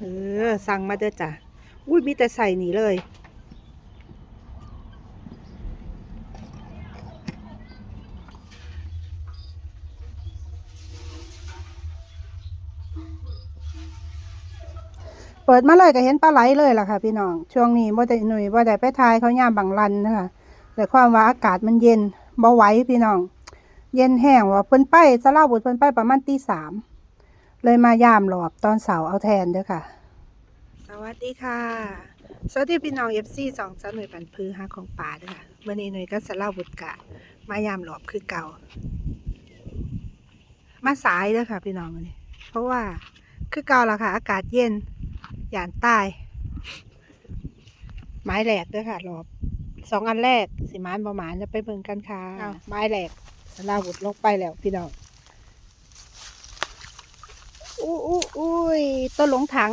เออ สั่งมาเด้อจ้ะ อุ้ยมีแต่ใส่นี่เลย เปิดมาเลยก็เห็นปลาไหลเลยล่ะค่ะ พี่น้อง ช่วงนี้บ่ได้หนุ่ยบ่ได้ไปทายเขาย่ามบางรันนะคะแต่ความว่าอากาศมันเย็นบ่ไหวพี่น้อง เย็นแห้งว่าเพิ่นไปสลาบุตรเพิ่นไปประมาณตีสามเลยมายามหลอบตอนเสาร์เอาแทนเด้อค่ะ สวัสดีค่ะ สวัสดีพี่น้องเอฟซีสองสาวหน่วยปันพือหาของป่าเด้อค่ะวันนี้หน่วยก็สลาบุตรกะ มายามหลอบคือเก่า มาสายเด้อค่ะ พี่น้องวันนี้ เพราะว่าคือเก่าละค่ะ อากาศเย็นหยานใต้ไม้แหลกด้วยค่ะรอบสองอันแรก สิมานประมาณจะไปเบิ่งกันค่ะไม้แหลกส ลาวุดลงไปแล้วพี่น้องอู้อู้อุ้ยต้นหลงถัง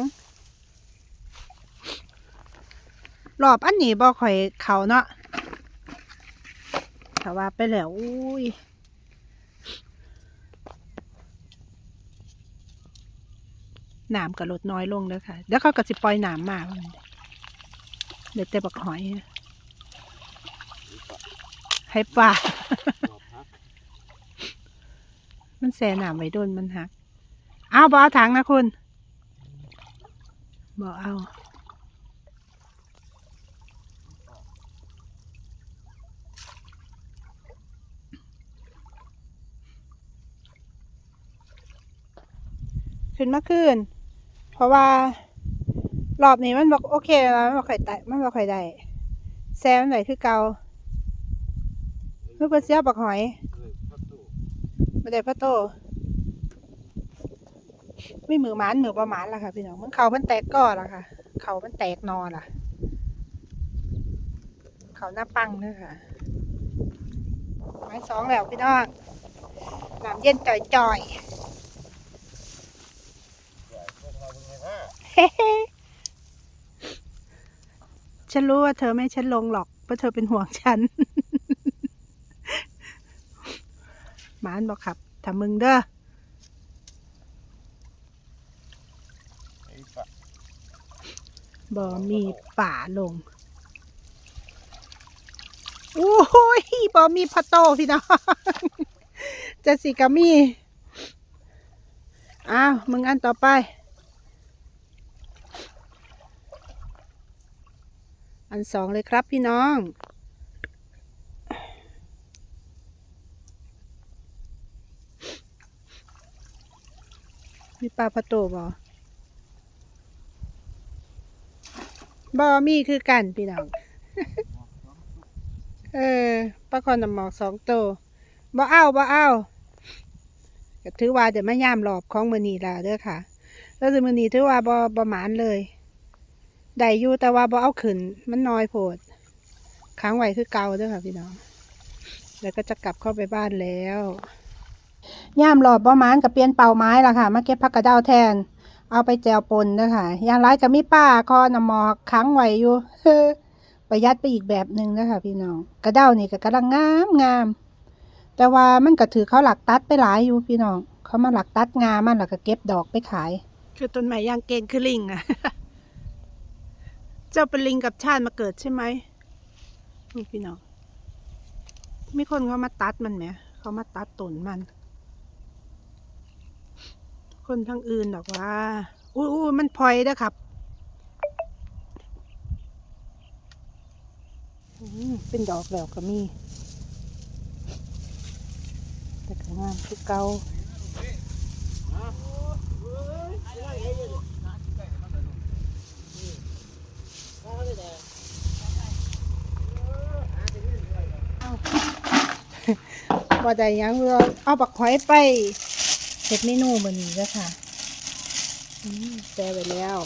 รอบอันนี้บ่ค่อยเขาเนาะแต่ว่าไปแล้วอุ้ยน้ำก็ลดน้อยลงแล้วค่ะ แล้วเขาก็สิปล่อยน้ำมาเดี๋ยวแต่บักหอย ให้ป่า มันแสน้ำไว้โดนมันหัก เอาบอเอาถังนะคุณบอเอาขึ้นมาขึ้น เพราะว่ารอบนี้มันบอกโอเคแล้วมันบอกข่อยไตมันบอกข่อยได้แซมมันไหนคือเกาเมื่อเพิ่นเสียบักหอย ไม่ได้พระโต ไม่มือหมานมือประมาณละค่ะ พี่น้องมันเขามันแตกก้อละค่ะ เขามันแตกนอล่ะ เขาหน้าปังเด้อค่ะไม้สองแล้วพี่น้องน้ำเย็นจ่อยๆฉันรู้ว่าเธอไม่ฉันลงหรอกเพราะเธอเป็นห่วงฉัน หมานบอกครับถ้ามึงเด้อบ่มีป่าลงโอ้ยบ่มีพะโตพี่น้องจะสิกามีอ้าวมึงอันต่อไปอันสองเลยครับพี่น้อง มีปลาพะโตบ่บ่มีคือกันพี่น้อง เออปลาคอนน้ำหมอกสองตัวบ่เอาบ่เอาก็ถือว่าเดี๋ยวมายามหลอบของมือนีละเด้อค่ะ แล้วมือนีถือว่าบ่บ่หมานเลยได้อยู่แต่ว่าบ่เอาขึ้น มันน้อยโพดค้างไว้คือเก่าเด้อค่ะพี่น้อง แล้วก็จะกลับเข้าไปบ้านแล้ว ย่ามหลอบบ่หมานกับเปลี่ยนเป่าไม้ละค่ะ มาเก็บผักกระเดาแทน เอาไปแจวปนเด้อค่ะยางไรก็มีป้าคอนหมอกค้างไว้อยู่ประหยัดไปอีกแบบหนึ่งนะคะพี่น้อง กระเด้านี่ก็กำลังงามงาม แต่ว่ามันก็ถือเขาหลักตัดไปหลายอยู่พี่น้อง เขามาหลักตัดงามันแล้วก็เก็บดอกไปขาย คือต้นไม้ยางเกณฑ์คือลิงอะเจ้าเป็นลิงกับชาติมาเกิดใช่ไหมนี่พี่น้อง มีคนเขามาตัดมันไหม เขามาตัดต้นมัน คนทางอื่นดอกว่าอู้อู้มันพลอยเด้อครับเป็นดอกแล้วก็มี แต่ก็งามคือเก่าบ่ได้ยังเราเอาบักหอยไป เฮ็ดเมนูมื้อนี้เด้อค่ะอืมแซ่ไปแล้ว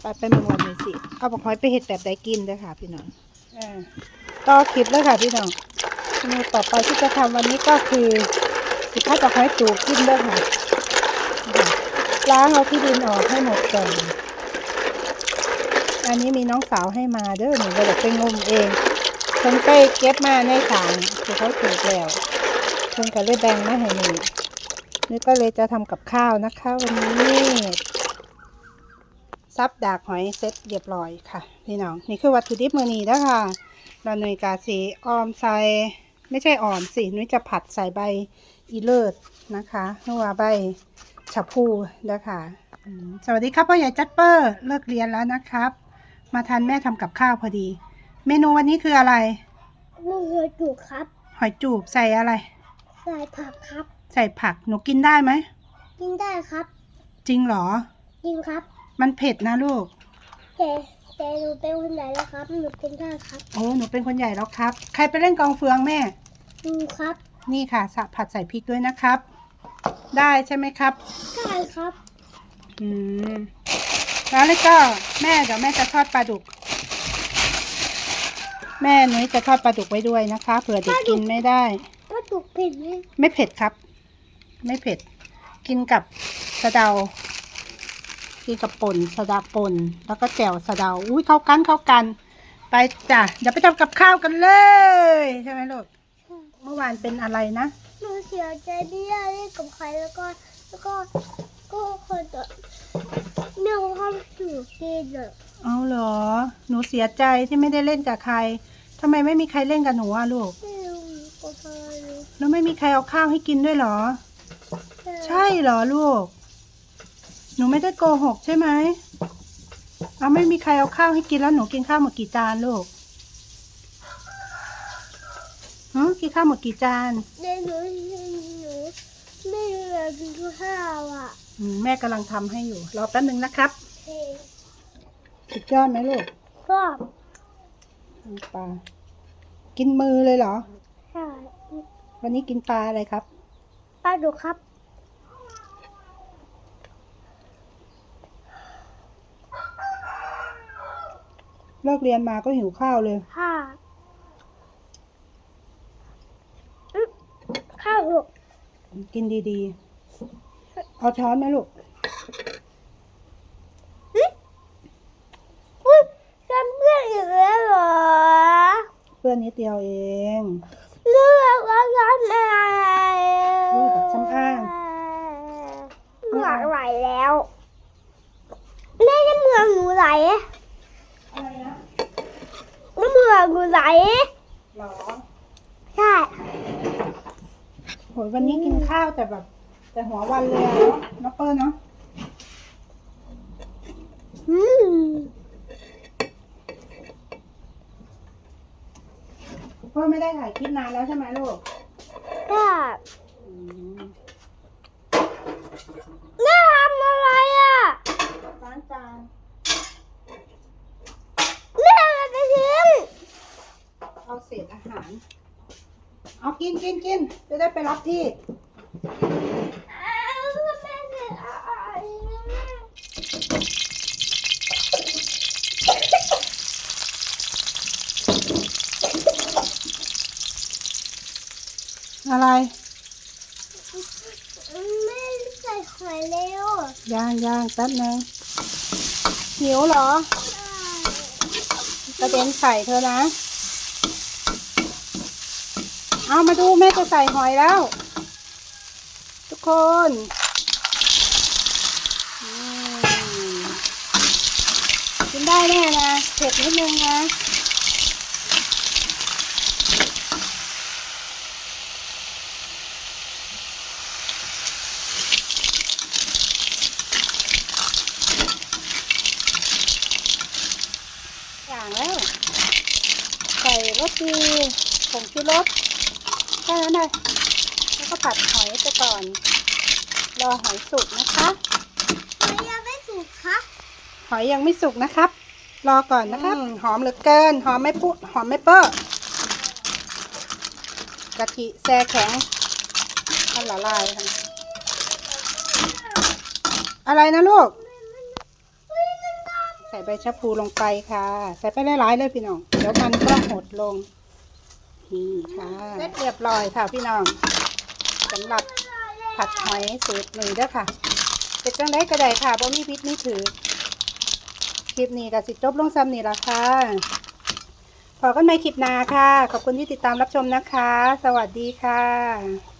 ไปไปเมืองวันนี้สิ เอาบักหอยไปเฮ็ดแบบใดกินเด้อค่ะพี่น้องอ่าต่อคลิปเลยค่ะพี่น้องเมนูต่อไปที่จะทำวันนี้ก็คือสิพัดบักหอยจูบกินเด้อค่ะค่ะล้างเอาที่ดินออกให้หมดก่อนอันนี้มีน้องสาวให้มาเด้อหนูก็เลยไปงมเอง เพิ่นไปเก็บมาในถางคือเขาถูกแล้วเพิ่นก็เลยแบ่งมาให้หนูนี่ก็เลยจะทำกับข้าวนะคะ วันนี้ซับดากหอยเสร็จเรียบร้อยค่ะพี่น้องนี่คือวัตถุดิบมือนี้นะคะเราหน่วยกาสีออมใส่ไม่ใช่อ่อมสินุ้ยจะผัดใส่ใบอีเลิศนะคะหรือว่าใบชะพูนะคะสวัสดีครับพ่อใหญ่จัดเปอร์เลิกเรียนแล้วนะครับ มาทานแม่ทำกับข้าวพอดี เมนูวันนี้คืออะไรลูกเรือจุกครับ หอยจูบใส่อะไร ใส่ผักครับ ใส่ผักหนูกินได้ไหม กินได้ครับจริงเหรอ กินครับมันเผ็ดนะลูก แต่แต่หนูเป็นคนใหญ่แล้วครับหนูกินได้ครับโอ้หนูเป็นคนใหญ่แล้วครับ ใครไปเล่นกองเฟืองแม่ หนูครับนี่ค่ะสะผัดใส่พริกด้วยนะครับ ได้ใช่ไหมครับ ได้ครับ อืมแล้วเลยก็แม่เดี๋ยวแม่จะทอดปลาดุก แม่นุ้ยจะทอดปลาดุกไว้ด้วยนะคะเผื่อเด็กกินไม่ได้ว่าจุกเผ็ดไหมไม่เผ็ดครับ ไม่เผ็ด กินกับสะเดากินกับป่นสะเดาป่นแล้วก็แจ่วสะเดาอุ้ยเข้ากันเข้ากัน ไปจ้ะเดี๋ยวไปทำกับข้าวกันเลย ใช่ไหมลูกเมื่อวานเป็นอะไรนะหนูเสียใจที่ได้เล่นกับใครแล้วก็แล้วก็ก็คนจะแม่เขาถูกกินอะเอาเหรอ หนูเสียใจที่ไม่ได้เล่นกับใคร ทำไมไม่มีใครเล่นกับหนูอะลูก ไม่รู้ก็พอรู้แล้วไม่มีใครเอาข้าวให้กินด้วยเหรอ ใช่เหรอลูก หนูไม่ได้โกหกใช่ไหมเอาไม่มีใครเอาข้าวให้กินแล้วหนูกินข้าวหมดกี่จานลูกฮะกินข้าวหมดกี่จาน เดี๋ยวหนูหนูไม่อยากกินข้าวอะอืมแม่กำลังทำให้อยู่ รอแป๊บหนึ่งนะครับเฮ้ยสุดยอดไหมลูก ชอบ ปลา กินมือเลยเหรอ ใช่วันนี้กินปลาอะไรครับ ปลาดุกครับ เลิกเรียนมาก็หิวข้าวเลย ค่ะอื้อข้าวหกกินดีๆ เอาช้อนไหมลูก อุ้ยจำเพื่อนอีกแล้วเหรอ เพื่ อนนิดเดียวเองเลือกว่าย้อนอะไรอุ้ยแบบซ้ำข้างหลังไหลแล้วแม่น้ำเมืองหนูไหลอะไรนะน้ำเมืองหนูไหลหรอใช่โหยวันนี้กินข้าวแต่แบบ แต่หัววันเลยอะเนาะน้องเปิ้ลเนาะอืม เปิ้ลไม่ได้ถ่ายคลิปนานแล้วใช่ไหมลูกใช่อืมแม่ทำอะไรอะล้างจานแม่เอาไปทิ้งเอาเศษอาหาร เอากินกินกินจะได้ไปรับที่ อ้าวแม่เสร็จอะไร อะไรแม่ใส่หอยเร็วย่างย่างแป๊บนึงหิวเหรอกระเด็นใส่เธอนะ เอามาดูแม่จะใส่หอยแล้ว ทุกคนอืมกินได้แน่นะเผ็ดนิดนึงนะ อย่างแล้ว ใส่รสดีผงชูรสแค่นั้นเลยแล้วก็ผัดหอยไปก่อน รอหอยสุกนะคะหอยยังไม่สุกครับ หอยยังไม่สุกนะครับ รอก่อนนะครับ หอมเหลือเกิน หอมไม่ปุ๊หอมไม่เป้อกะทิแช่แข็งมันละลายค่ะอะไรนะลูก ใส่ใบชะพูลงไปค่ะ ใส่ไปหลายๆเลยพี่น้อง เดี๋ยวมันก็หดลง นี่ค่ะเสร็จเรียบร้อยค่ะพี่น้องสำหรับผัดหอยสูตรหนึ่งเด้อค่ะเป็นจังได้ก็ไดค่ะบ่มีพิษมีถือ คลิปนี้ก็สิจบลงซ้ำนี่ละค่ะพอกันใหม่คลิปหน้าค่ะ ขอบคุณที่ติดตามรับชมนะคะ สวัสดีค่ะ